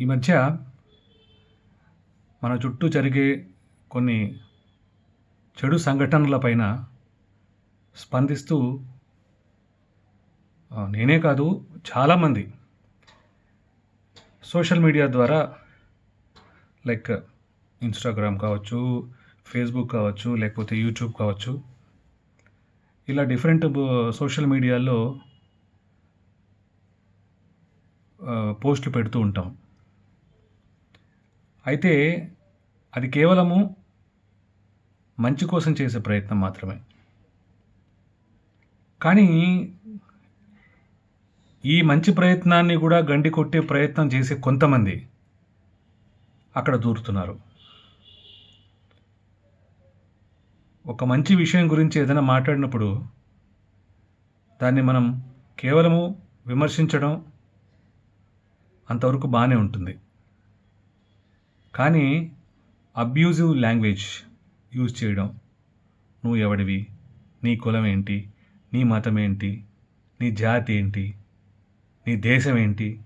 ఈ మధ్య మన చుట్టూ జరిగే కొన్ని చెడు సంఘటనలపైన స్పందిస్తూ నేనే కాదు చాలామంది సోషల్ మీడియా ద్వారా లైక్ ఇన్స్టాగ్రామ్ కావచ్చు ఫేస్బుక్ కావచ్చు లేకపోతే యూట్యూబ్ కావచ్చు ఇలా డిఫరెంట్ సోషల్ మీడియాలో పోస్టులు పెడుతూ ఉంటాం. అయితే అది కేవలము మంచి కోసం చేసే ప్రయత్నం మాత్రమే. కానీ ఈ మంచి ప్రయత్నాన్ని కూడా గండి కొట్టే ప్రయత్నం చేసే కొంతమంది అక్కడ దూరుతున్నారు. ఒక మంచి విషయం గురించి ఏదైనా మాట్లాడినప్పుడు దాన్ని మనం కేవలము విమర్శించడం అంతవరకు బాగానే ఉంటుంది. కానీ అబ్యూజివ్ లాంగ్వేజ్ యూజ్ చేయడం. నువ్వు ఎవడివి? నీ కులం ఏంటి? నీ మతం ఏంటి? నీ జాతి ఏంటి? నీ దేశం ఏంటి?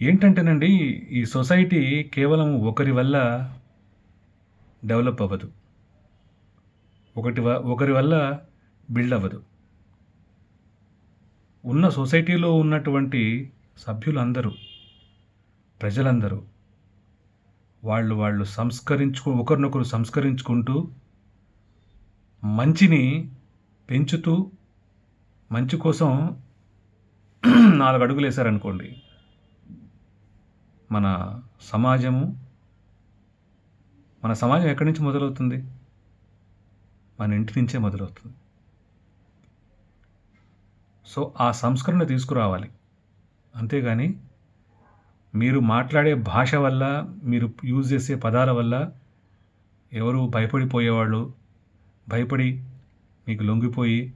ఏంటంటేనండి ఈ సొసైటీ కేవలం ఒకరి వల్ల డెవలప్ అవ్వదు. ఒకటి ఒకరి వల్ల బిల్డ్ అవ్వదు. ఉన్న సొసైటీలో ఉన్నటువంటి సభ్యులందరూ ప్రజలందరూ వాళ్ళు వాళ్ళు సంస్కరించుకు ఒకరినొకరు సంస్కరించుకుంటూ మంచిని పెంచుతూ మంచి కోసం నాలుగు అడుగులు వేశారనుకోండి మన సమాజము మన సమాజం ఎక్కడి నుంచి మొదలవుతుంది? మన ఇంటి నుంచే మొదలవుతుంది. సో ఆ సంస్కరణ తీసుకురావాలి. అంతేగాని మీరు మాట్లాడే భాష వల్ల మీరు యూజ్ చేసే పదాల వల్ల ఎవరు భయపడిపోయేవాళ్ళు? భయపడి మీకు లొంగిపోయి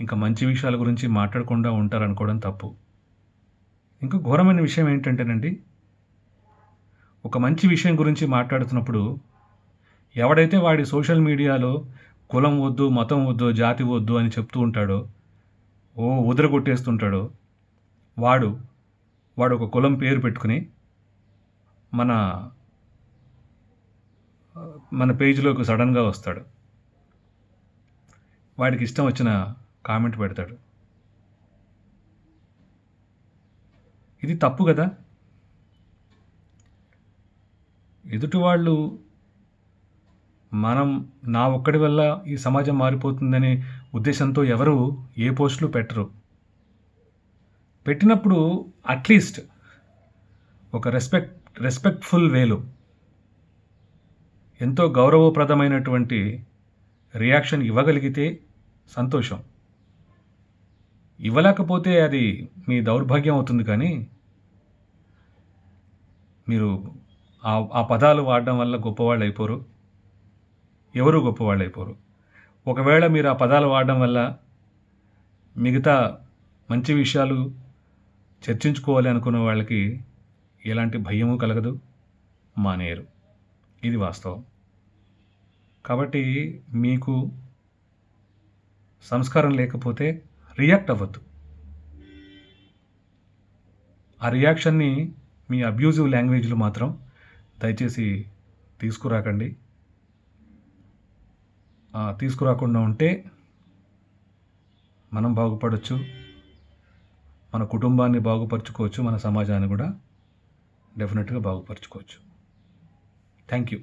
ఇంకా మంచి విషయాల గురించి మాట్లాడకుండా ఉంటారనుకోవడం తప్పు. ఇంకా ఘోరమైన విషయం ఏంటంటేనండి ఒక మంచి విషయం గురించి మాట్లాడుతున్నప్పుడు ఎవడైతే వాడి సోషల్ మీడియాలో కులం వద్దు మతం వద్దు జాతి వద్దు అని చెప్తూ ఉంటాడో ఓ ఉదర కొట్టేస్తుంటాడో వాడు వాడు ఒక కులం పేరు పెట్టుకుని మన మన పేజీలోకి సడన్గా వస్తాడు. వాడికి ఇష్టం వచ్చిన కామెంట్ పెడతాడు. ఇది తప్పు కదా? ఎదుటి వాళ్ళు మనం నా ఒక్కడి వల్ల ఈ సమాజం మారిపోతుందనే ఉద్దేశంతో ఎవరు ఏ పోస్టులు పెట్టరు. పెట్టినప్పుడు అట్లీస్ట్ ఒక రెస్పెక్ట్ రెస్పెక్ట్ఫుల్ వేలో. ఎంతో గౌరవప్రదమైనటువంటి రియాక్షన్ ఇవ్వగలిగితే సంతోషం. ఇవ్వలేకపోతే అది మీ దౌర్భాగ్యం అవుతుంది కానీ మీరు ఆ ఆ పదాలు వాడడం వల్ల గొప్పవాళ్ళు అయిపోరు. ఎవరు గొప్పవాళ్ళు అయిపోరు. ఒకవేళ మీరు ఆ పదాలు వాడడం వల్ల మిగతా మంచి విషయాలు చర్చించుకోవాలి అనుకున్న వాళ్ళకి ఎలాంటి భయము కలగదు మానేయరు. ఇది వాస్తవం. కాబట్టి మీకు సంస్కారం లేకపోతే రియాక్ట్ అవ్వద్దు. ఆ రియాక్షన్ని మీ అబ్యూజివ్ లాంగ్వేజ్లో మాత్రం దయచేసి తీసుకురాకండి. తీసుకురాకుండా ఉంటే మనం బాగుపడవచ్చు మన కుటుంబాన్ని బాగుపరచుకోవచ్చు మన సమాజాన్ని కూడా డెఫినెట్గా బాగుపరచుకోవచ్చు. Thank you